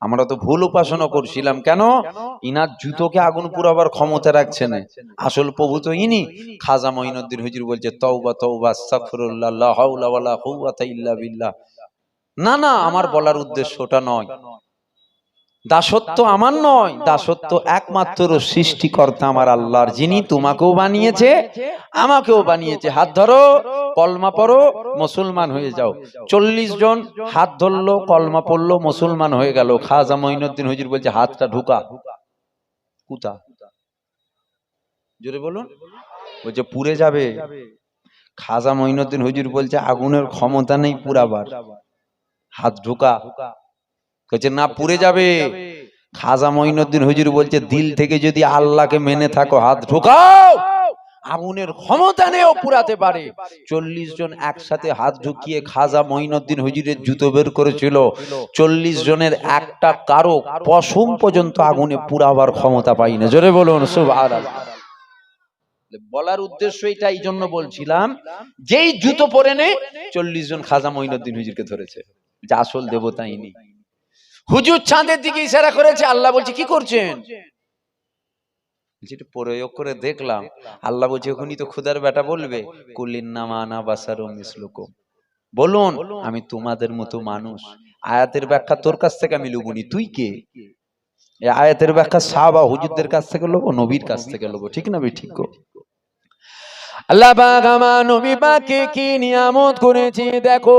আমরা তো ভুল উপাসনা করছিলাম। কেন? ইনার জুতোকে আগুন পুরাবার ক্ষমতা রাখছে না। আসল প্রভু তো ইনি। খাজা মঈনুদ্দিন হুজুর বলছে তওবা তওবা আস্তাগফিরুল্লাহ লা হাওলা ওয়ালা কুওয়াতা ইল্লা বিল্লাহ। না না আমার বলার উদ্দেশ্য ওটা নয়। দাসত্ব আমার নয়, দাসত্ব একমাত্র সৃষ্টিকর্তা আমার আল্লাহর, যিনি তোমাকেও বানিয়েছে, আমাকেও বানিয়েছে। হাত ধরো, কলমা পড়ো, মুসলমান হয়ে যাও। চল্লিশ জন হাত ধরলো, কলমা পড়ল, মুসলমান হয়ে গেল। খাজা মঈনুদ্দিন হুজুর বলছে, হাতটা ঢুকা। কুতা। জোরে বলুন। বলছে, পুড়ে যাবে। খাজা মঈনুদ্দিন হুজুর বলছে, আগুনের ক্ষমতা নেই পুরাবার। হাত ঢুকা। বলছে না পুড়ে যাবে। খাজা মঈনুদ্দিন হুজুর বলছে দিল থেকে যদি আল্লাহকে মেনে থাকো হাত ঢুকাও! আগুনের ক্ষমতা নেও পুরাতে পারে। চল্লিশ জন একসাথে হাত ঢুকিয়ে খাজা মঈনুদ্দিন হুজুরের জুতো বের করেছিল। চল্লিশ জনের একটা কারও পশম পর্যন্ত আগুনে পুরাবার ক্ষমতা পাই না। জোরে বলুন সুবহানাল্লাহ। বলার উদ্দেশ্য এটা এই জন্য বলছিলাম যেই জুতো পরে নে চল্লিশ জন খাজা মঈনুদ্দিন হুজুরকে ধরেছে। যে আসল দেবতা ইনি। হুজুর চাঁদের দিকে ইশারা করেছে, আল্লাহ বলছে, কি করছেন? যেটা প্রয়োগ করে দেখলাম। আল্লাহ বলছে, এখনই তো খুদার বেটা বলবে। কুলিন নামানা বাসার মিসলুকুম। বলুন, আমি তোমাদের মতো মানুষ। আয়াতের ব্যাখ্যা তোর কাছ থেকে আমি লুবনি তুই কে? আয়াতের ব্যাখ্যা সাহাবা হুজুরদের কাছ থেকে লোবো, নবীর কাছ থেকে লোবো। ঠিক না ঠিক গো? আল্লাহ আমার নবী পাককে কি নিয়ামত করেছে, দেখো।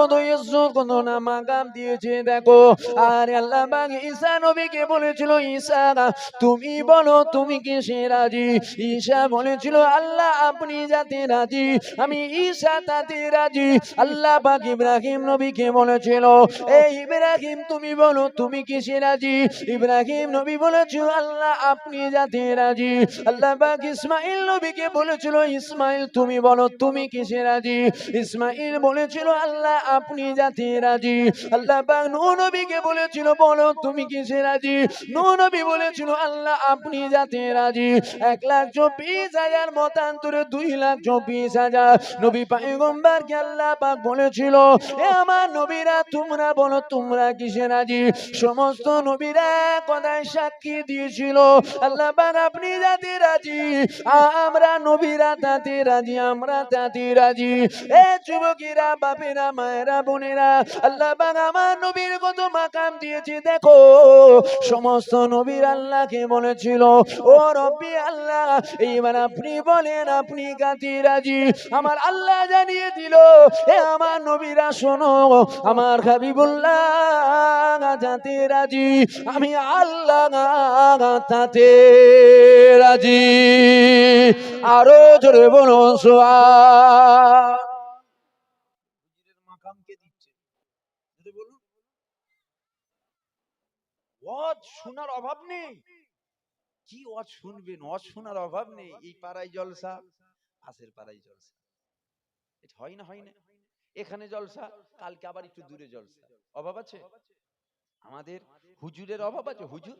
কত ইজ্জত কত নামাকাম দিয়েছে, দেখো। আর আল্লাহ পাক ঈসা নবীকে বলেছিল, ঈসা, তুমি বলো, তুমি কি সে রাজি? ঈসা বলেছিল, আল্লাহ, আপনি যাতে রাজি, আমি ঈসা তাতে রাজি। আল্লাহ পাক ইব্রাহিম নবীকে বলেছিল, এই ইব্রাহিম, তুমি বলো, তুমি কি সে রাজি? ইব্রাহিম নবী বলেছিল, আল্লাহ, আপনি যাতে রাজি। আল্লাহ পাক ইসমাইল নবীকে বলেছিল, ইসমাইল, তুমি বলো, তুমি কিসে রাজি? ইসমাইল বলেছিল, আল্লাহ আপনি যাতে রাজি? আল্লাহ পাক নবীকে বলেছিল, বলো, তুমি কিসে রাজি? নবী বলেছিল, আল্লাহ, আপনি যাতে রাজি? এক লাখ চব্বিশ হাজার মতান্তরে দুই লাখ চব্বিশ হাজার। নবী পাইগম্বারকে আল্লাহ পাক বলেছিল, এ আমার নবীরা, তোমরা বলো, তোমরা কিসে রাজি? সমস্ত নবীরা কথায় সাক্ষী দিয়েছিল, আল্লাহ পাক, আপনি যাতে রাজি? আমরা নবীরা তাতে রাজি, আমরা তাতে রাজি। এ যুবকেরা, বাপেরা, মায়েরা বোনেরা আল্লাহ আমার নবীর কত মাকাম দিয়েছে, দেখো। সমস্ত নবীর আল্লাহকে বলেছিল, ও রব্বি আল্লাহ, এইবার আপনি বলেন, আপনি কাতে রাজি? আমার আল্লাহ জানিয়ে দিল এ আমার নবীরা, শোনো, আমার হাবিবুল্লাহ যাতে রাজি, আমি আল্লাহ তাতে রাজি। আরও জোরে বলো সোয়া মাকামকে দিচ্ছে যদি বলুন ওয়াজ শোনার অভাব নেই। কি ওয়াজ শুনবেন? ওয়াজ শোনার অভাব নেই। এই পাড়ায় জলসা, পাশের পাড়ায় জলসা। এটা হয় না হয় না। এখানে জলসা, কালকে আবার একটু দূরে জলসা। অভাব আছে? আমাদের হুজুরের অভাব আছে, হুজুর?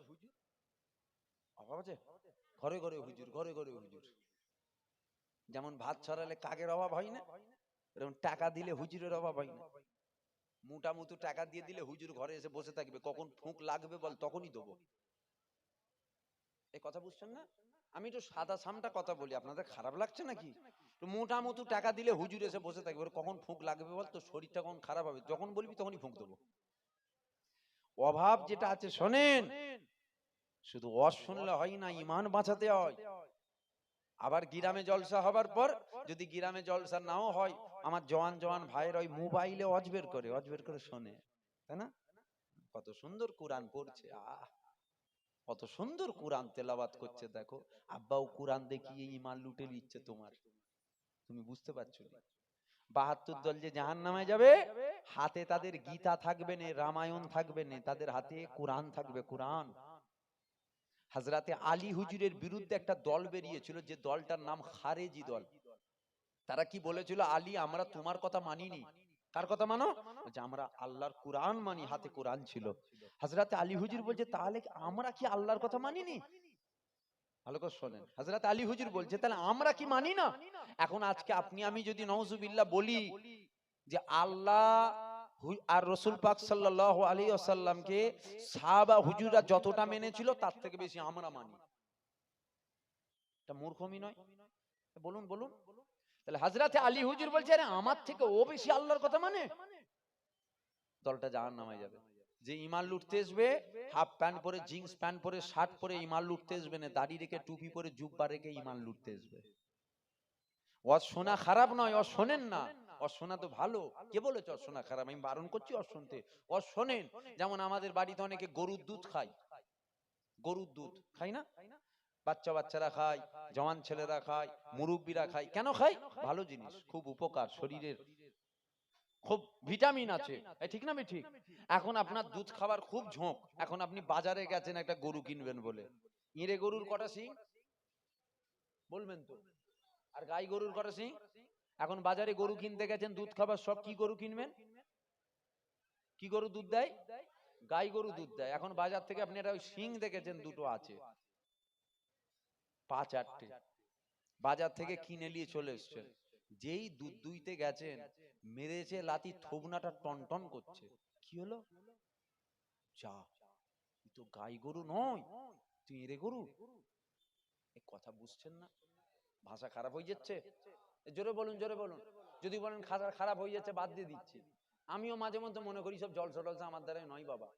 অভাব আছে? ঘরে ঘরে হুজুর, ঘরে ঘরে হুজুর। যেমন ভাত ছড়ালে কাকের অভাব হয় না, এরকম টাকা দিলে হুজুরের অভাব হয় না। মোটা মুতু টাকা দিয়ে দিলে হুজুর ঘরে এসে বসে থাকবে। কখন ফুঁক লাগবে বল, তখনই দেবো। এই কথা বুঝছেন না? আমি তো সাদা সামটা কথা বলি, আপনাদের খারাপ লাগছে নাকি? তো মোটা মতো টাকা দিলে হুজুর এসে বসে থাকবে। কখন ফুঁক লাগবে বল, তো শরীরটা কখন খারাপ হবে? যখন বলবি তখনই ফুঁক দেবো। অভাব যেটা আছে, শোনেন, শুধু অস শুনলে হয় না, ইমান বাঁচাতে হয়। আবার গিরামে জলসা হবার পর যদি গিরামে জলসা নাও হয় আমার জওয়ান জওয়ান ভাইয়ের ওই মোবাইলে অজবের করে অজবের করে শোনে, তাই না? কত সুন্দর কোরআন পড়ছে, আহ! কত সুন্দর কোরআন তেলাওয়াত করছে, দেখো। আব্বাও কোরআন দেখিয়ে ইমান লুটে নিচ্ছে তোমার। তুমি বুঝতে পারছ বাহাত্তর দল যে জাহান নামে যাবে, হাতে তাদের গীতা থাকবে না, রামায়ণ থাকবে না, তাদের হাতে কোরআন থাকবে, কোরআন। হাজরাতে আলী হুজুরের বিরুদ্ধে একটা দল বেরিয়েছিল, যে দলটার নাম খারেজি দল। তারা কি বলেছিল, আলী, আমরা তোমার কথা মানিনি। কার কথা মানো? যে আমরা আল্লাহর কোরআন মানি, হাতে কোরআন ছিল। হাজরাতে আলী হুজুর বলছে, তাহলে আমরা কি আল্লাহর কথা মানিনি? ভালো করে শোনেন হাজরত আলী হুজুর বলছে, তাহলে আমরা কি মানি না? এখন আজকে আপনি, আমি যদি বলি যে আল্লাহ আর রসুল পাক ওয়াসাল্লামকে সাহাবা হুজুররা যতটা মেনেছিল, তার থেকে বেশি আমরা মানি। এটা মূর্খমি নয়। বলুন বলুন। তাহলে হাজরাতে আলী হুজুর বলছে, আরে, আমার থেকে ও বেশি আল্লাহর কথা মানে? দলটা জাহান নামায় যাবে। যে ইমাল লুটতে আসবে হাফ প্যান্ট পরে, জিন্স প্যান্ট পরে, শার্ট পরে ইমাল লুটতে আসবে না, দাড়ি রেখে টুপি পরে, জুব্বা রেখে ইমাল লুটতে আসবে ও শোনা খারাপ নয় ও শোনেন না। ও শোনা তো ভালো। কে বলেছে ওর শোনা খারাপ? আমি বারণ করছি ওর শুনতে। ও শোনেন, যেমন আমাদের বাড়িতে অনেকে গরুর দুধ খায়। গরুর দুধ খাই না? বাচ্চা বাচ্চারা খায়, জওয়ান ছেলেরা খায়, মুরব্বীরা খায়। কেন খায়? ভালো জিনিস, খুব উপকার, শরীরের খুব ভিটামিন আছে। ঠিক না ঠিক এখন আপনার দুধ খাবার খুব ঝোঁক। এখন আপনি বাজারে গেছেন, একটা গরু কিনবেন বলে। ইঁড়ে গরুর কটা সিং বলবেন তো। আর গাই গরুর কটা সিং এখন বাজারে গরু কিনতে গেছেন, দুধ খাবার সব কি গরু কিনবেন? কি গরু দুধ দেয়? গাই গরু দুধ দেয়। এখন বাজার থেকে আপনি একটা সিং দেখেছেন, দুটো আছে। পাঁচ আটটে বাজার থেকে কিনে নিয়ে চলে এসছেন। যেই দুধ দুইতে গেছেন মেরেছে লাতি থোবনাটা টন টন করছে। কি হলো? যা তো গাই গরু নয়। তুই এরে গরু। এ কথা বুঝছেন না? ভাষা খারাপ হয়ে যাচ্ছে? জোরে বলুন জোরে বলুন। যদি বলেন খারাপ খারাপ হয়ে যাচ্ছে বাদ দিয়ে দিচ্ছি। আমিও মাঝে মধ্যে মনে করি সব জলসা টলসা আমার দ্বারাই নয় বাবা।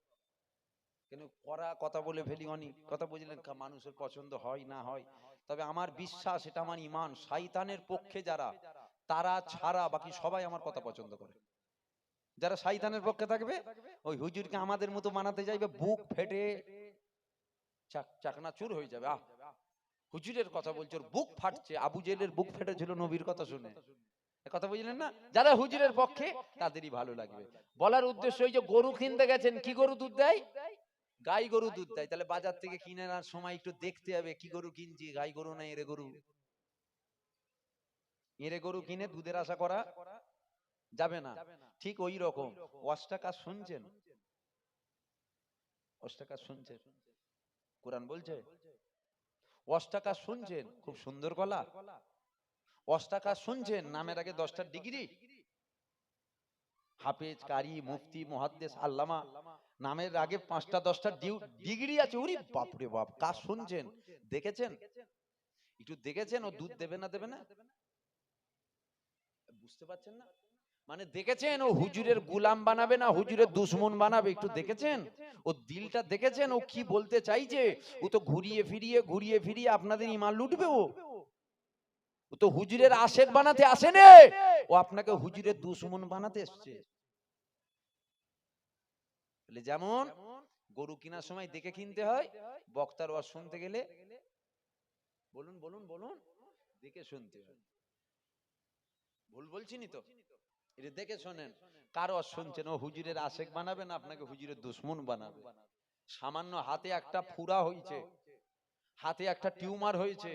কেন করা, কথা বলে ফেলি অনেক। কথা বুঝলেন মানুষের পছন্দ হয় না হয়। তবে আমার বিশ্বাস, এটা আমার ইমান, শয়তানের পক্ষে যারা, তারা ছাড়া বাকি সবাই আমার কথা পছন্দ করে। যারা শয়তানের পক্ষে থাকবে, ওই হুজুরকে আমাদের মতো বানাতে চাইবে বুক ফেটে চাক- চাকনা চুর হয়ে যাবে। আহ! হুজুরের কথা বলছে বুক ফাটছে। আবু জেলের বুক ফেটেছিল নবীর কথা শুনে। কথা বুঝলেন না? যারা হুজুরের পক্ষে, তাদেরই ভালো লাগবে। বলার উদ্দেশ্য ওই যে গরু কিনতে গেছেন, কি গরু দুধ দেয়? গাই গরু দুধ দেয় তাহলে বাজার থেকে কিনে আনার সময় একটু দেখতে হবে কি গরু কিনছি গাই গরু না এরে গরু? এরে গরু। কিনে দুধের আশা করা যাবে না। ঠিক ওই রকম। কাজ শুনছেন? কাজ শুনছেন? কোরআন বলছে? কাজ শুনছেন? খুব সুন্দর গলা কাজ শুনছেন? নামের আগে দশটা ডিগ্রি। হাফেজ কারি মুফতি মুহাদ্দিস আল্লামা। নামের আগে পাঁচটা, দশটা ডিগ্রি আছে। ওরে বাপরে বাপ কাজ শুনছেন? দেখেছেন? একটু দেখেছেন? ও দুধ দেবে না দেবে না? বুঝতে পারছেন না? মানে দেখেছেন? ও হুজুরের গুলাম বানাবে না, হুজুরের দুশ্মন বানাবে? একটু দেখেছেন? ও দিলটা দেখেছেন? ও কি বলতে চাইছে ও তো ঘুরিয়ে ফিরিয়ে ঘুরিয়ে ফিরিয়ে আপনাদের ইমান লুটবে ও। ও তো হুজুরের আশেক বানাতে আসেনে ও আপনাকে হুজুরের দুশ্মন বানাতে এসছে। তাহলে যেমন গরু কেনার সময় দেখে কিনতে হয় বক্তার ওয়াজ শুনতে গেলে বলুন বলুন বলুন দেখে শুনতে হয়। ভুল বলছিনি তো? এটা দেখে শোনেন কার ওয়াজ শুনছেন? ও হুজুরের আশেক বানাবেন আপনাকে হুজুরের দুশ্মন বানাবে। সামান্য হাতে একটা ফুরা হয়েছে। হাতে একটা টিউমার হয়েছে।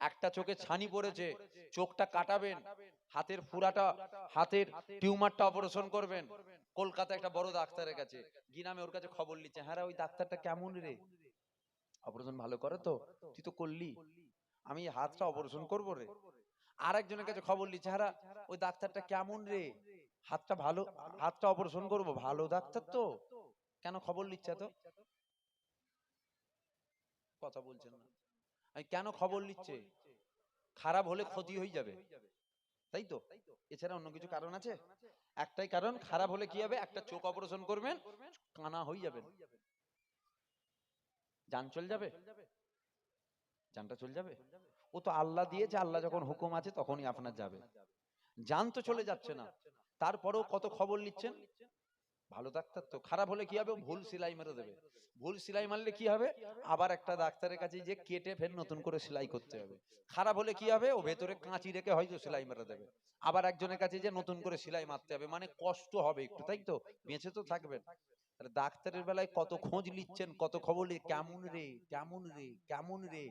একটা চোখে ছানি পড়েছে। চোখটা কাটাবেন। হাতের ফুরাটা হাতের টিউমারটা অপারেশন করবেন। কলকাতা একটা বড় ডাক্তারের কাছে। গিনামে ওর কাছে খবর নিচ্ছে হ্যাঁ ওই ডাক্তারটা কেমন রে? অপারেশন ভালো করে তো? তুই তো করলি। আমি হাতটা অপারেশন করব রে। আরেকজনের কাছে খবর নিচ্ছে হ্যাঁ ওই ডাক্তারটা কেমন রে? হাতটা ভালো হাতটা অপারেশন করব? ভালো ডাক্তার তো? কেন খবর নিচ্ছে তো? কথা বলছেন না। কেন খবর নিচ্ছে খারাপ হলে ক্ষতি হয়ে যাবে। তাই তো। এছাড়া অন্য কিছু কারণ আছে? একটাই কারণ খারাপ হলে কি হবে? একটা চোখ অপারেশন করবেন কানা হয়ে যাবেন। জান চল যাবে? জানটা চল যাবে। ও তো আল্লাহ দিয়েছে আল্লাহ যখন হুকুম আছে তখনই আপনার যাবে। যান তো চলে যাচ্ছে না। তারপরেও কত খবর নিচ্ছেন? ভালো ডাক্তার তো খারাপ হলে কি হবে? ভুল সেলাই মেরে দেবে। ভুল সেলাই মারলে কি হবে? আবার একটা ডাক্তারের কাছে যে কেটে ফের নতুন করে সেলাই করতে হবে। খারাপ হলে কি হবে? ও ভেতরে কাঁচি রেখে হয়তো সেলাই মেরে দেবে। আবার একজনের কাছে যে নতুন করে সেলাই মারতে হবে মানে কষ্ট হবে একটু তাই তো? বেঁচে তো থাকবেন। তাহলে ডাক্তারের বেলায় কত খোঁজ নিচ্ছেন কত খবর কেমন রে কেমন রে কেমন রে?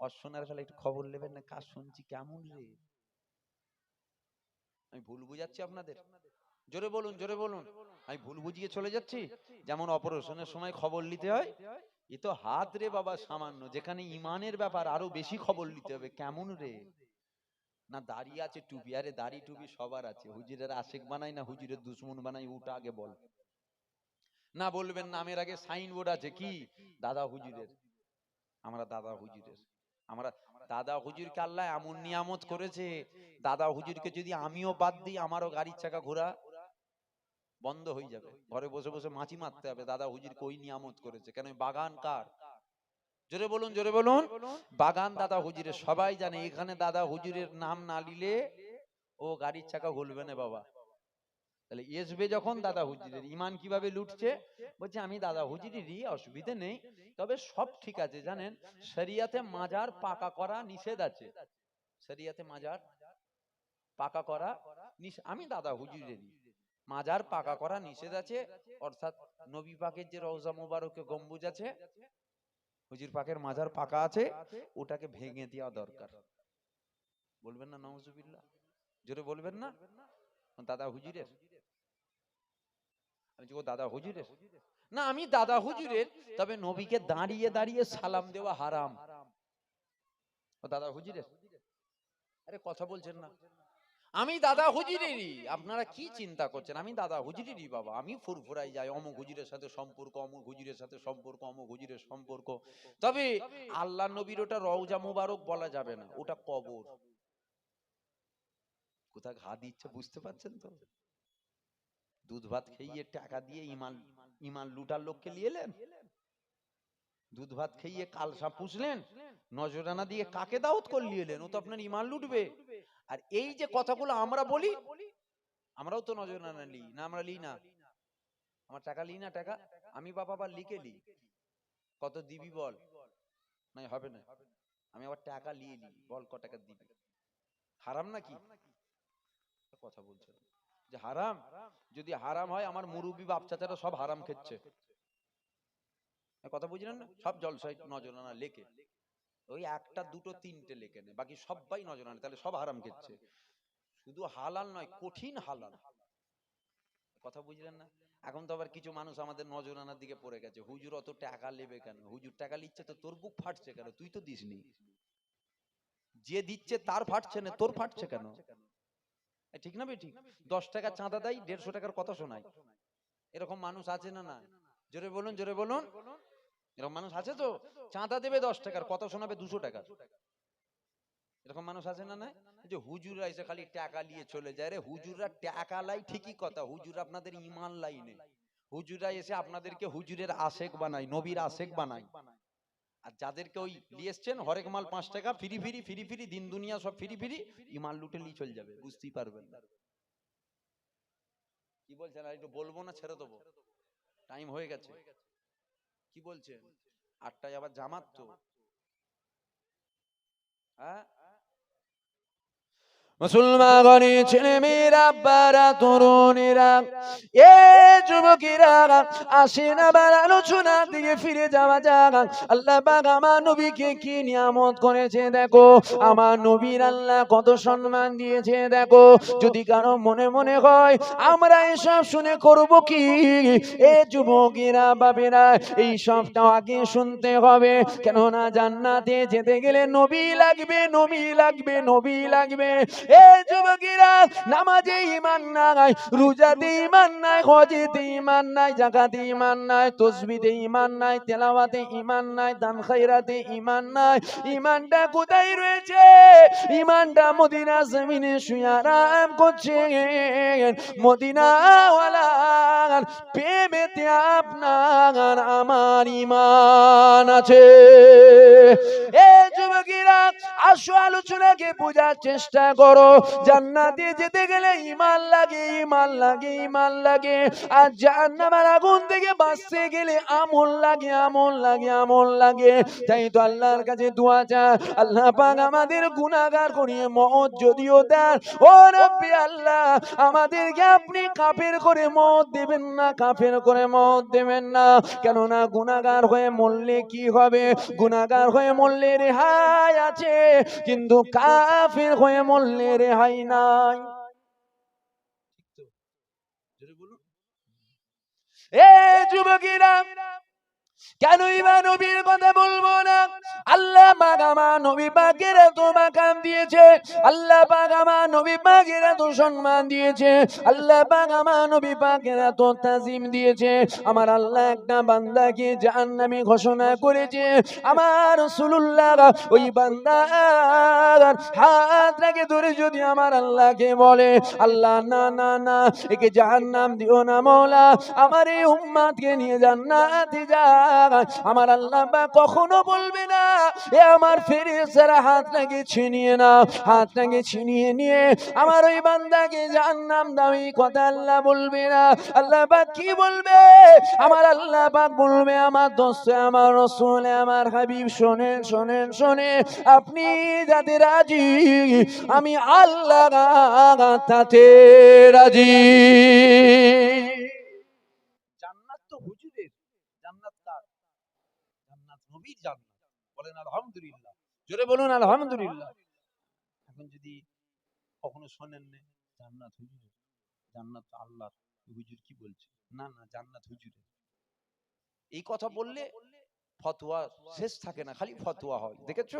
অশ্বনার বেলায় একটু খবর নেবেন না কাজ শুনছি কেমন রে? আমি ভুল বুঝাচ্ছি আপনাদের? জোরে বলুন জোরে বলুন। আমি ভুল বুঝিয়ে চলে যাচ্ছি? যেমন অপারেশনের সময় খবর নিতে হয়, এ তো হাত রে বাবা সামান্য, যেখানে ইমানের ব্যাপার আরও বেশি খবর নিতে হবে। কেমন রে? না, দাড়ি আছে টুপি, আরে দাড়ি টুপি সবার আছে। হুজুরের আশেক বানাই না, হুজুরের দুশ্মন বানাই ওটা আগে বল। না, বলবেন নামের আগে সাইনবোর্ড আছে, কি? দাদা হুজুরের। আমরা দাদা হুজুরের। আমরা দাদা হুজুরকে আল্লাহ এমন নিয়ামত করেছে, দাদা হুজুরকে যদি আমিও বাদ দিই, আমারও গাড়ির চাকা ঘোরা। বন্ধ হয়ে যাবে। ঘরে বসে বসে মাছি মারতে হবে। দাদা হুজুরকে কই নিয়ামত করেছে? কেন বাগান কার? জোরে বলুন জোরে বলুন। বাগান দাদা হুজুরের। সবাই জানে এখানে দাদা হুজুরের নাম না নিলে ও গাড়ির চাকা ঘুরবে না বাবা। তাহলে এসবে যখন দাদা হুজুরের ইমান কীভাবে লুটছে? বলছে আমি দাদা হুজুরেরই অসুবিধে নেই। তবে সব ঠিক আছে জানেন? শরিয়াতে মাজার পাকা করা নিষেধ আছে। শরিয়াতে মাজার পাকা করা আমি দাদা হুজুরেরই। মাজার পাকা করা নিষেধ আছে, অর্থাৎ নবী পাকের যে রওজা মুবারকে, গম্বুজ আছে, হুজুর পাকের মাজার পাকা আছে, ওটাকে ভেঙে দেওয়া দরকার। বলবেন না নওজুবিল্লাহ জোরে বলবেন না? দাদা হুজুরের? আমি দাদা হুজুরের? না, আমি দাদা হুজুরের, তবে নবীকে দাঁড়িয়ে দাঁড়িয়ে সালাম দেওয়া হারাম। ও দাদা আরে, কথা বলছেন না। আমি দাদা হুজুরেরই। আপনারা কি চিন্তা করছেন? আমি দাদা হুজুরেরই বাবা। আমি ফুরফুরাই যাই, অমুক হুজুরের সাথে সম্পর্ক, অমুক হুজুরের সাথে সম্পর্ক, অমুক হুজুরের সম্পর্ক। তবে আল্লাহ নবীর ওটা রওজা মুবারক বলা যাবে না, ওটা কবর। কোথায় ঘা দিচ্ছে বুঝতে পারছেন তো? দুধ ভাত খেয়ে টাকা দিয়ে ইমান ইমান লুটার লোককে নিয়ে এলেন? দুধ ভাত খেয়ে কালসা পুষলেন? নজরানা দিয়ে কাকে দাওয়াত করলি এলেন? ও তো আপনার ইমান লুটবে। আর এই যে কথাগুলো আমরা বলি আমরাও তো নজরানা লি না। আমরা লি না। আমার টাকা লি না টাকা আমি বাবা আবার লিখে লি। কত দিবি বল? নাই হবে না। আমি আবার টাকা লিয়ে নি বল ক টাকা দিবি? হারাম নাকি? কথা বলছেন যে হারাম? যদি হারাম হয় আমার মুরব্বী বাপ চাচারা সব হারাম খেচ্ছে। কথা বুঝলেন না? সব জলসাই নজরানা লেখে। ওই একটা দুটো তিনটে লেখে নেয়। বাকি সবাই নজরানা তাহলে সব হারাম খেচ্ছে শুধু হালাল নয় কঠিন হালাল। কথা বুঝলেন না? এখন তো আবার কিছু মানুষ আমাদের নজরানার দিকে পড়ে গেছে। হুজুর অত টাকা নেবে কেন? হুজুর টাকা নিচ্ছে তো তোর বুক ফাটছে কেন? তুই তো দিসনি। যে দিচ্ছে তার ফাটছে না তোর ফাটছে কেন? ঠিক না বে ঠিক? দশ টাকা চাঁদা দেয় দেড়শো টাকার কথা শোনায়। এরকম মানুষ আছে না না জোরে বলুন জোরে বলুন। এরকম মানুষ আছে তো? চাঁদা দেবে দশ টাকার, কথা শোনাবে দুশো টাকা এরকম মানুষ আছে না না যে হুজুররা এসে খালি টাকা নিয়ে চলে যায়। রে হুজুররা টাকা লাই ঠিকই কথা। হুজুর আপনাদের ইমান লাইনে হুজুররা এসে আপনাদেরকে হুজুরের আশেক বানায়, নবীর আশেক বানায়। আর যাদেরকে ওই নিয়ে এসছেন, হরেক মাল পাঁচ টাকা, ফিরি ফিরি ফিরি ফিরি, দিন দুনিয়া সব ফিরি ফিরি, ইমান লুটে নিয়ে চলে যাবে। বুঝতেই পারবেন কি বলছেন? আর একটু বলব না, ছেড়ে দেবো? টাইম হয়ে গেছে। কি বলছেন? আটটায় আবার জামাত তো। হ্যাঁ? মুসলমান ছেলে মেয়েরা আব্বারা তরুণীরা, এ যুবকেরা আসেন আবার আলোচনার দিকে ফিরে যাওয়া যাক। আল্লাহ পাক আমার নবীকে কি নিয়ামত করেছে দেখো। আমার নবীর আল্লাহ কত সম্মান দিয়েছে দেখো। যদি কারও মনে মনে হয়, আমরা এসব শুনে করব কি? এ যুবকেরা বাবেরা এই সবটা আগে শুনতে হবে। কেননা জান্নাতে যেতে গেলে নবী লাগবে নবী লাগবে নবী লাগবে। এ যুবকেরা, নামাজে ইমান নাই, রোজাতে ইমান নাই, হজেতে ইমান নাই, জাকাতে ইমান নাই, তসবিতে ইমান নাই, তেলাওয়াতে ইমান নাই, দান খাইরাতে ইমান নাই। ইমানটা কোথায় রয়েছে? ইমানটা মদিনা জমিনে শুয়ে আরাম করছে। মদিনা ওয়ালার প্রেমেতে আপনার, আমার ইমান আছে। এ যুবকেরা, আসো আলোচনাকে বোঝার চেষ্টা করো। জান্নাতে যেতে গেলে লাগে লাগে লাগে। আর আগুন থেকে বাঁচতে গেলে আমল লাগে আমল লাগে আমল লাগে। তাই তো আল্লাহর কাছে দোয়া চায় আল্লাহ পাক আমাদের গুনাহগার করিয়ে মত যদিও দেন। ও রব্বি আল্লাহ, আমাদেরকে আপনি কাফের করে মত দেবেন না, কাফের করে মত দেবেন না। কেননা গুনাহগার হয়ে মরলে কি হবে? গুনাহগার হয়ে মরলে রেহাই আছে কিন্তু কাফির হয়ে মরলে রেহাই নাই। এ যুবকেরা কেনই বা নবীর কথা বলব না? আল্লাহ আমার নবী পাকের এত মাকাম দিয়েছে। আল্লাহ আমার নবী পাকের এত সম্মান দিয়েছে। আল্লাহ আমার নবী পাকের এত তাজিম দিয়েছে। আমার আল্লাহ একটা বান্দাকে জাহান্নামী ঘোষণা করেছে। আমার রাসূলুল্লাহ ওই বান্দা হাত রেখে ধরে যদি আমার আল্লাহকে বলে, আল্লাহ, না না না, একে জাহান্নাম দিও না মৌলা। আমার এই উম্মাদকে নিয়ে জান্নাতে যা। আমার আল্লাহ বা কখনো বলবে না, এ আমার ফেরেশতারা হাতটাকে ছিনিয়ে না হাতটাকে ছিনিয়ে নিয়ে, আমার ওই বান্দাকে জাহান্নাম দাও, এই কথা আল্লাহ বলবে না। আল্লাহ পাক কি বলবে? আমার আল্লাহ পাক বলবে, আমার দোস্ত, আমার রসুল, আমার হাবিব, শোনেন শোনেন শোনেন, আপনি যাতে রাজি, আমি আল্লাহ তাতে রাজি জান্নাত তো হুজুরের জান্নাত কার জান্নাত নবীর জান্নাত বলেন, আলহামদুলিল্লাহ। জোরে বলুন, আলহামদুলিল্লাহ। এখন যদি কখনো শোনেন জান্নাত হুজুরের, জান্নাত তো আল্লাহর হুজুর কি বলছে? না না, জান্নাত হুজুরের। এই কথা বললে ফতোয়া শেষ থাকে না, খালি ফতোয়া হয়। দেখেছ?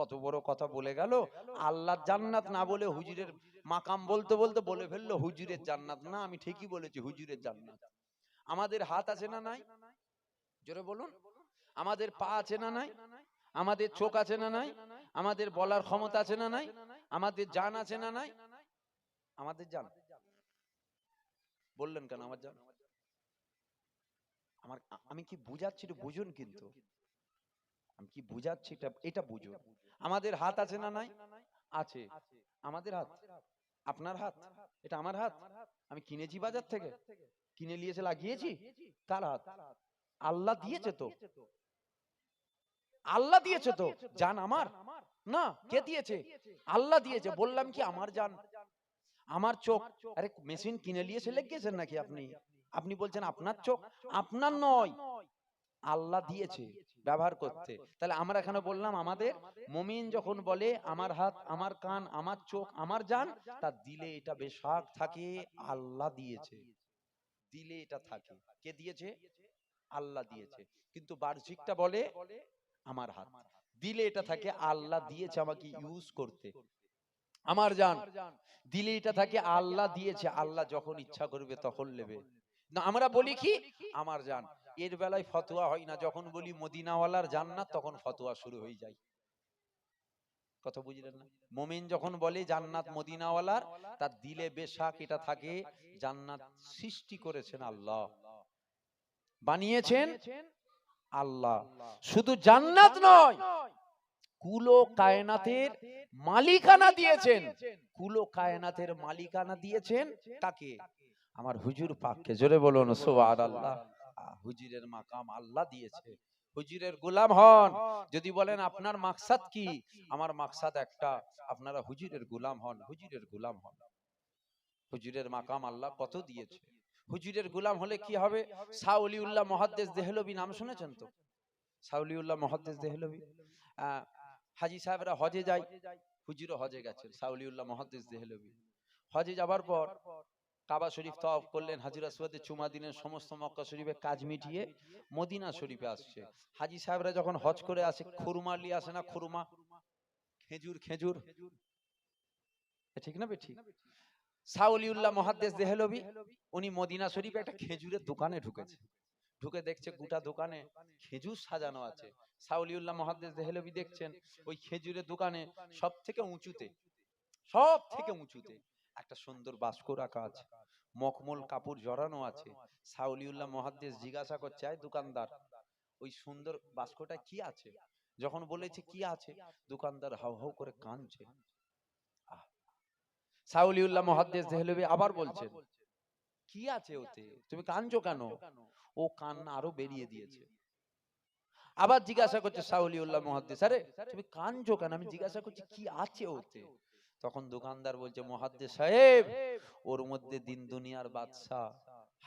কত বড় কথা বলে গেল। আল্লাহর জান্নাত না বলে হুজুরের মাকাম বলতে বলতে বলে ফেলল, হুজুরের জান্নাত। না, আমি ঠিকই বলেছি, হুজুরের জান্নাত। আমাদের হাত আছে না নাই? জোরে বলুন, আমাদের পা আছে না নাই? আমাদের চোখ আছে না নাই? আমাদের বলার ক্ষমতা আছে না নাই? আমাদের জান আছে না নাই? আমাদের জান। বললেন কেন আমার জান? আমার আমি কি বুঝাচ্ছি একটু বুঝুন কিন্তু। আমি কি বুঝাচ্ছি এটা এটা বুঝুন। আমাদের হাত আছে না নাই? আছে আমাদের হাত। আপনার হাত। এটা আমার হাত। আমি কিনেছি বাজার থেকে। কিনে নিয়ে এসে লাগিয়েছি? কার হাত। আল্লাহ দিয়েছে তো। আল্লাহ দিয়েছে তো। জান আমার? না কে দিয়েছে? আল্লাহ দিয়েছে। বললাম কি আমার জান। আমার চোখ। আরে মেশিন কিনে নিয়ে এসে লেগেছেন নাকি আপনি? আপনি বলছেন আপনার চোখ আপনার নয়। আল্লাহ দিয়েছে ব্যবহার করতে। তাহলে আমরা এখানে বললাম আমাদের মমিন যখন বলে আমার হাত আমার কান আমার চোখ আমার জান তার দিলে এটা বেশাক থাকে আল্লাহ দিয়েছে। দিলে এটা থাকে। কে দিয়েছে? আল্লাহ দিয়েছে। কিন্তু বার্ষিকটা বলে আমার হাত। দিলে এটা থাকে আল্লাহ দিয়েছে আমাকে ইউজ করতে। আমার জান দিলে এটা থাকে আল্লাহ দিয়েছে আল্লাহ যখন ইচ্ছা করবে তখন নেবে। না আমরা বলি কি? আমার জান। এর বেলায় ফতোয়া হয় না যখন বলি মদিনাওয়ালার জান্নাত তখন ফতোয়া শুরু হয়ে যায়। কথা বুঝলেন না? মোমেন যখন বলে জান্নাত মদিনাওয়ালার তার দিলে বেশাক এটা থাকে জান্নাত সৃষ্টি করেছেন আল্লাহ। বানিয়েছেন আল্লাহ। শুধু জান্নাত নয় কুলো কায়নাতের মালিকানা দিয়েছেন। কুলো কায়নাতের মালিকানা দিয়েছেন কাকে? আমার হুজুর পাককে। জোরে বলুন সুবহানাল্লাহ। আহ, হুজুরের মাকাম আল্লাহ দিয়েছে। হুজুরের গোলাম হন। যদি বলেন আপনার মাকসাদ কি? আমার মাকসাদ একটা। আপনারা হুজুরের গোলাম হন। হুজুরের গোলাম হন। হুজুরের মাকাম আল্লাহ কত দিয়েছে? হুজুরের গুলাম হলে কি হবে? সাউলিউল্লাহ মহাদ্দেশ দেহলবি নাম শুনেছেন তো? সাউলিউল্লাহ মহাদ্দেশ দেহলবি হাজি সাহেবরা হজে যায়, হুজুরও হজে গেছেন সাউলিউল্লাহ মহাদ্দেশ দেহলবি হজে যাবার পর কাবা শরীফ তওয়াফ করলেন, হাজির আসওয়াদে চুমা দিলেন, সমস্ত মক্কা শরীফে কাজ মিটিয়ে মদিনা শরীফে আসছে। হাজি সাহেবরা যখন হজ করে আসে, খুরমা নিয়ে আসে না, খুরমা? খেজুর খেজুর। ঠিক না বে ঠিক সাউলিউল্লাহ মহাদ্দেশ দেহলবি উনি মদিনা শরীফে একটা খেজুরের দোকানে ঢুকেছে। ঢুকে দেখছে গোটা দোকানে খেজুর সাজানো আছে। সাউলিউল্লাহ মহাদ্দেশ দেহলবি দেখছেন, ওই খেজুরের দোকানে সব থেকে উঁচুতে সব থেকে উঁচুতে একটা সুন্দর বাস্ক রাখা আছে। মখমল কাপড় জড়ানো আছে। সাউলিউল্লাহ মহাদ্দেশ জিজ্ঞাসা করছে, আয় দোকানদার, ওই সুন্দর বাস্কটা কি আছে? যখন বলেছে, কি আছে? দোকানদার হাউ হাউ করে কাঁদছে। সাউলিউল্লাহ মহাদ্দেশ দেহলবি আবার বলছেন কি আছে ওতে? তুমি কাঁদছো কেন? ও কান্না আরও বেরিয়ে দিয়েছে। আবার জিজ্ঞাসা করছে সাউলিউল্লাহ মহাদ্দেশ আরে তুমি কাঁদছো কেন? আমি জিজ্ঞাসা করছি কি আছে ওতে? তখন দোকানদার বলছে মহাদ্দেশ সাহেব ওর মধ্যে দিন দুনিয়ার বাদশাহ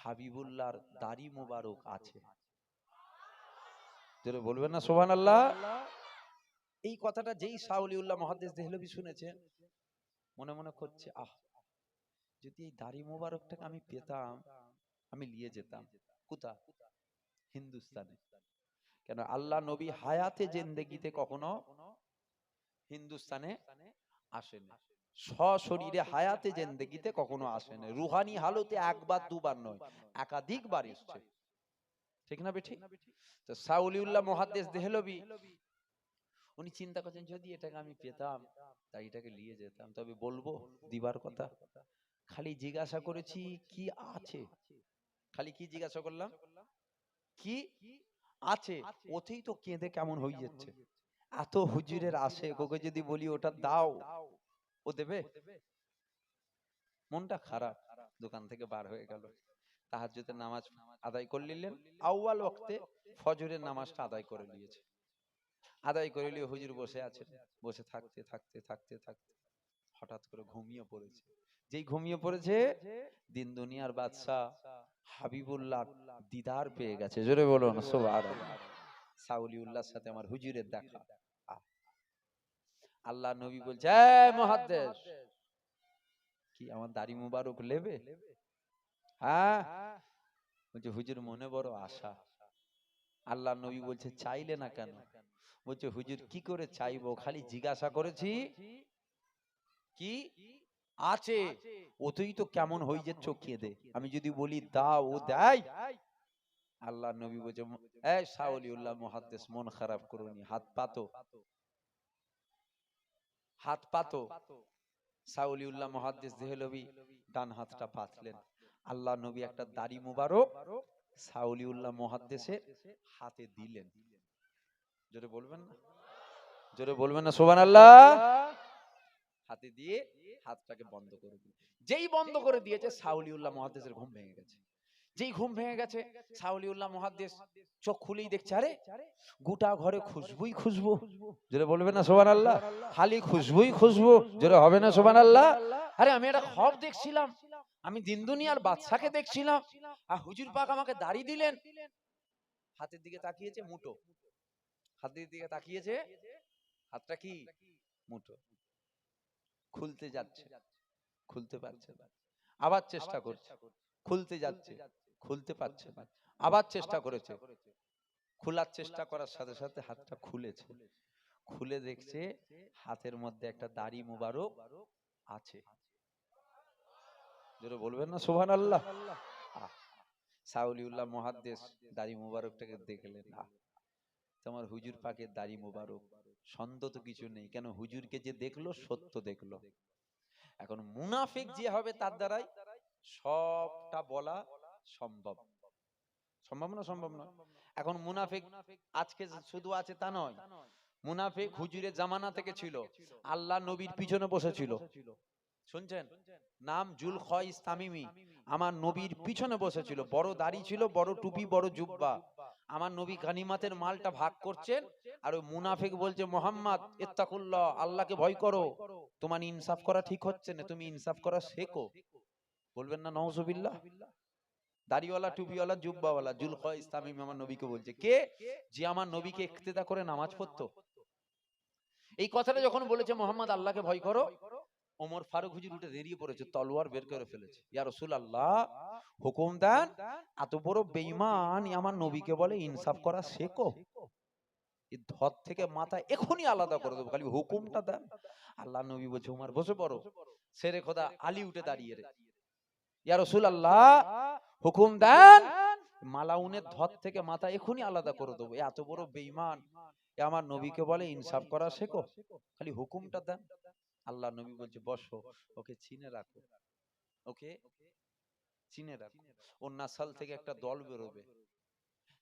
হাবিবুল্লাহর দাড়ি মোবারক আছে। জোরে বলবেন না সোহান আল্লাহ এই কথাটা যেই সাউলিউল্লাহ মহাদ্দেশ দেহলবি শুনেছেন মনে মনে করছে, আহ, যদি এই দাড়ি মোবারকটাকে আমি পেতাম, আমি নিয়ে যেতাম। কোথা? হিন্দুস্তানে। কেন? আল্লাহ নবী হায়াতে জেন্দেগিতে কখনো হিন্দুস্তানে আসেনি। সশরীরে হায়াতে জেন্দেগিতে কখনো আসেনি। রুহানি হালতে একবার, দুবার নয়, একাধিকবার এসছে। ঠিক না বেঠি? তো সাউলিউল্লাহ মহাদ্দেশ দেহলবি উনি চিন্তা করছেন, যদি এটাকে আমি পেতাম, তাই এটাকে নিয়ে যেতাম। তবে বলব, দিবার কথা। খালি জিজ্ঞাসা করেছি, কি আছে? খালি কি জিজ্ঞাসা করলাম? কি আছে? ওতেই তো কেঁদে কেমন হয়ে যাচ্ছে। এত হুজুরের আসে ওকে যদি বলি, ওটা দাও। ও দেবে? মনটা খারাপ। দোকান থেকে বার হয়ে গেল। তাহাজ্জুদের নামাজ আদায় করে নিলেন। আউয়াল ওয়াক্তে ফজরের নামাজটা আদায় করে নিয়েছে। আদায় করে নিয়ে হুজুর বসে আছেন। বসে থাকতে থাকতে থাকতে থাকতে। হঠাৎ করে ঘুমিয়ে পড়েছে। যেই ঘুমিয়ে পড়েছে দিন দুনিয়ার বাদশাহ হাবিবুল্লাহ দিদার পেয়ে গেছে। জোরে বলুন সুবহানাল্লাহ। সাউলিউল্লাহর সাথে আমার হুজুরের দেখা। আল্লাহ নবী বলছে "এই মুহাদ্দিস! কি আমার দাড়ি মুবারক নেবে হ্যাঁ। বলছে হুজুর মনে বড় আশা। আল্লাহ নবী বলছে চাইলে না কেন? বলছে হুজুর কি করে চাইব? খালি জিজ্ঞাসা করেছি কি আছে? ওতেই তো কেমন হয়ে যাচ্ছে কেঁদে আমি যদি বলি দাও ও দেয়? আল্লাহ নবী বলছে "ম- এই সাউলিউল্লাহ মুহাদ্দিস মন খারাপ করুনি হাত পাতো। হাত পাতো। সাউলিউল্লাহ মুহাদ্দিস দেহলবি ডান হাতটা পাতলেন। আল্লাহ নবী একটা দাড়ি মুবারক সাউলিউল্লাহ মুহাদ্দিসের হাতে দিলেন। জোরে বলবেন না? জোরে বলবেন না, সুবহানাল্লাহ। হাতে দিয়ে হাতটাকে বন্ধ করে যেই বন্ধ করে দিয়েছে সাউলিউল্লাহ মুহাদ্দিসের ঘুম ভেঙে গেছে। যেই ঘুম ভেঙে গেছে সাউলিউল্লাহ মুহাদ্দিস চোখ খুলেই দেখছে, আরে, গোটা ঘরে খুশবুই খুশবু। জোরে বলবেন না, সুবহানাল্লাহ? খালি খুশবুই খুশবু। জোরে হবে না, সুবহানাল্লাহ? আরে, আমি একটা খব দেখছিলাম। আমি দিন দুনিয়ার বাদশাকে দেখছিলাম। আর হুজুর পাক আমাকে দাড়ি দিলেন। হাতের দিকে তাকিয়েছে মুটো হাতের দিকে তাকিয়েছে হাতটা কি? মুটো খুলতে যাচ্ছে। খুলতে পারছে না। আবার চেষ্টা করছে। খুলতে যাচ্ছে। খুলতে পারছে না। আবার চেষ্টা করেছে। খোলার চেষ্টা করার সাথে সাথে হাতটা খুলেছে। খুলে দেখছে হাতের মধ্যে একটা দাড়ি মুবারক আছে। যেটা বলবেন না সোহান আল্লাহ সাউলিউল্লাহ মহাদ্দেশ দাড়ি মুবারকটাকে দেখলেন। আহ, তোমার হুজুর পাকের দাড়ি মুবারক সন্দেহ তো কিছু নেই। কেন? হুজুরকে যে দেখল, সত্য দেখল। এখন মুনাফিক যে হবে তার দ্বারাই সবটা বলা সম্ভব। সম্ভব না সম্ভব না এখন মুনাফিক আজকে শুধু আছে তা নয়। মুনাফিক হুজুরের জামানা থেকে ছিল। আল্লাহ নবীর পিছনে বসেছিল। শুনছেন? নাম জুল খয়স তামিমি আমার নবীর পিছনে বসেছিল। বড় দাড়ি ছিল, বড় টুপি, বড় জুব্বা। আমার নবী গানিমাতের মালটা ভাগ করছেন আর ওই মুনাফিক বলছে মোহাম্মদ ইত্তাকুল্লাহ আল্লাহকে ভয় করো। তোমার ইনসাফ করা ঠিক হচ্ছে না তুমি ইনসাফ করা শেখো। বলবেন না নওজুবিল্লাহ দাড়িওয়ালা টুপিওয়ালা জুব্বাওয়ালা জুল খয়স তামিমি আমার নবীকে বলছে কে যে আমার নবীকে ইক্তেদা করে নামাজ পড়তো? এই কথাটা যখন বলেছে মোহাম্মদ আল্লাহকে ভয় করো? ওমর ফারুক হুজুর উঠে দাঁড়িয়ে পড়েছে, তলোয়ার বের করে ফেলেছে। ইয়া রসুল আল্লাহ হুকুম দেন, এত বড় বেঈমান ই আমার নবীকে বলে, ইনসাফ করা শেখো। এই ধর থেকে মাথা এখনই আলাদা করে দেবো, খালি হুকুমটা দেন। আল্লাহ নবী বলছে উমার বসে পড়ো। সেরে খোদা আলী উঠে দাঁড়িয়ে রে। ইয়া রসুল আল্লাহ হুকুম দেন মালাউনের ধর থেকে মাথা এখনই আলাদা করে দেবো। এত বড় বেঈমান, এ আমার নবীকে বলে, ইনসাফ করা শেখো। খালি হুকুমটা দেন। আল্লাহ নবী বলছে বসো ওকে চিনে রাখো ওকে চিনে রাখো ওর নাসাল থেকে একটা দল বেরোবে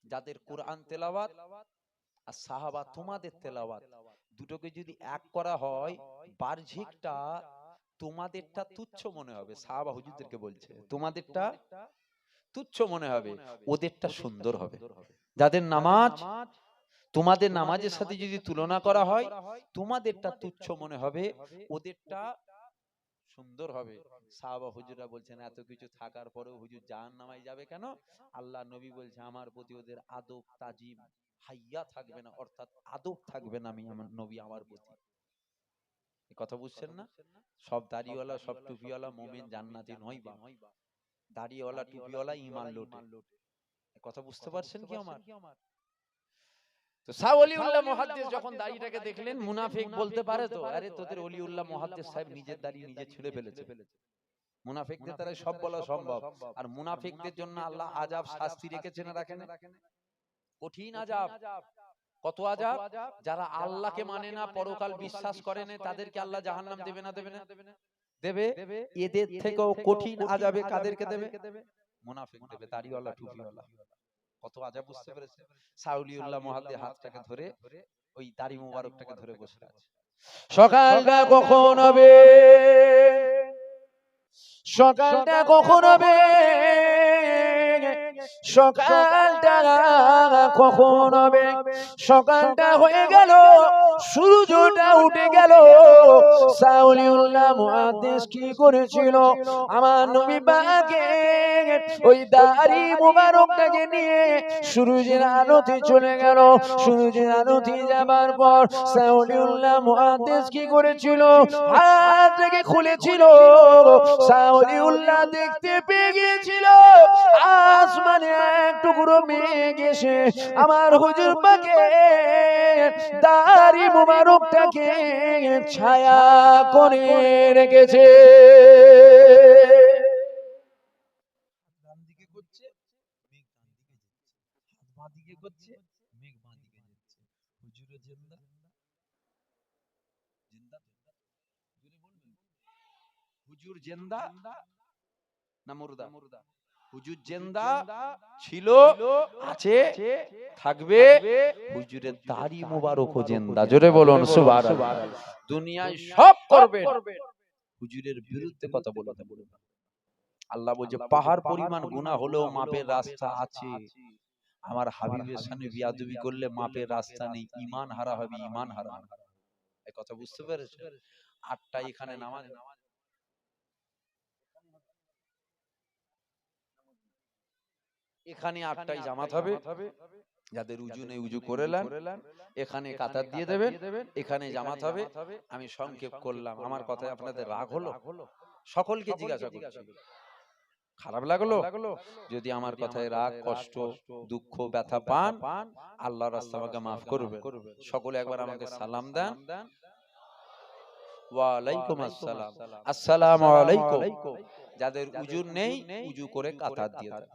যাদের কোরআন তেলাওয়াত আর সাহাবা তোমাদের তেলাওয়াত দুটোকে যদি এক করা হয় বাহ্যিকটা তোমাদেরটা তুচ্ছ মনে হবে সাহাবা হুজুরদেরকে বলছে তোমাদেরটা তুচ্ছ মনে হবে ওদেরটা সুন্দর হবে যাদের নামাজ তোমাদের নামাজের সাথে যদি তুলনা করা হয় তোমাদেরটা তুচ্ছ মনে হবে ওদেরটা সুন্দর হবে। সাহাবা হুজুরা বলছেন এত কিছু থাকার পরেও হুজুর জাহান নামায় যাবে কেন? আল্লাহ নবী বলছে আমার প্রতি ওদের আদব তাজিম হাইয়া থাকবে না অর্থাৎ আদব থাকবে না আমি আমার নবী আমার প্রতি। কথা বুঝছেন না? সব দাড়িওয়ালা সব টুপিওয়ালা মোমেন জান্নাতি নয় বা। দাড়িওয়ালা টুপিওয়ালা ইমান লোটে। কথা বুঝতে পারছেন কি আমার? তো শাহ অলিউল্লাহ মুহাদ্দিস যখন দাড়িটাকে দেখলেন মুনাফিক বলতে পারে তো আরে তোদের অলিউল্লাহ মুহাদ্দিস সাহেব নিজের দাড়ি নিজে ছিঁড়ে ফেলেছে। মুনাফিকদের সব বলা সম্ভব। আর মুনাফিকদের জন্য আল্লাহ আজাব শাস্তি রেখেছেন রাখেন। কঠিন আজাব কত আজাব যারা আল্লাহকে মানে না পরকাল বিশ্বাস করে না তাদেরকে আল্লাহ জাহান্নাম দেবে না দেবে না দেবে এদের থেকেও কঠিন আজাবে কাদেরকে দেবে? মুনাফিক দেবে দাড়িওয়ালা টুপিওয়ালা। কত আজা বুঝতে পেরেছে? সাউলিউল্লাহ মহাদ্দি হাতটাকে ধরে ওই দাড়ি মুবারকটাকে ধরে বসে আছে। সকালটা কখন হবে? সকালটা কখন হবে? সকালটা কখন হবে? সকালটা হয়ে গেল। সূর্যটা উঠে গেল। কি করেছিল? আমার নবী ওই দাড়ি মোবারকটাকে নিয়ে সূর্যের আলোতে চলে গেল। আলোতে যাবার পর সাউলিউল্লাহ মুহাদ্দিস কি করেছিল? হাত থেকে খুলেছিল। সাউলিউল্লাহ দেখতে পেয়ে গিয়েছিল। আসমানে এক টুকরো মেঘ এসে আমার হুজুর পাকে দাড়ি মোবারকটাকে ছায়া করে রেখেছে। ডান দিকে করছে মেঘ ডান দিকে যাচ্ছে। হাত বাঁ দিকে করছে মেঘ বাঁ দিকে যাচ্ছে। হুজুরে জিন্দা। না মুর্দা। হুজুর জিন্দা ছিল আছে থাকবে হুজুরের দাড়ি মোবারক জিন্দা। জোরে বলুন সুবহানাল্লাহ। দুনিয়ায় সব করবেন। হুজুরের বিরুদ্ধে কথা বলতে বলবেন না। আল্লাহ বলছে পাহাড় পরিমাণ গুনাহ হলেও মাপের রাস্তা আছে। আমার হাবিবের সামনে বিয়াদবি করলে মাপের রাস্তা নেই। ইমান হারা হবে ইমান হারা হবে। এই কথা বুঝতে পেরেছে আটটা এখানে নামাজ এখানে আটটাই জামাত হবে। যাদের উজু নেই উজু করে নেন এখানে কাতার দিয়ে দেবেন এখানে জামাত হবে। আমি সংক্ষেপ করলাম আমার কথায় আপনাদের রাগ হলো? সকলকে জিজ্ঞাসা করছি। খারাপ লাগল? যদি আমার কথায় রাগ কষ্ট দুঃখ ব্যথা পান আল্লাহ রাস্তা আমাকে মাফ করবে সকলে একবার আমাকে সালাম দেন। ওয়ালাইকুম আসসালাম। আসসালামু। আলাইকুম। যাদের উজু নেই উজু করে কাতার দিয়ে দেন।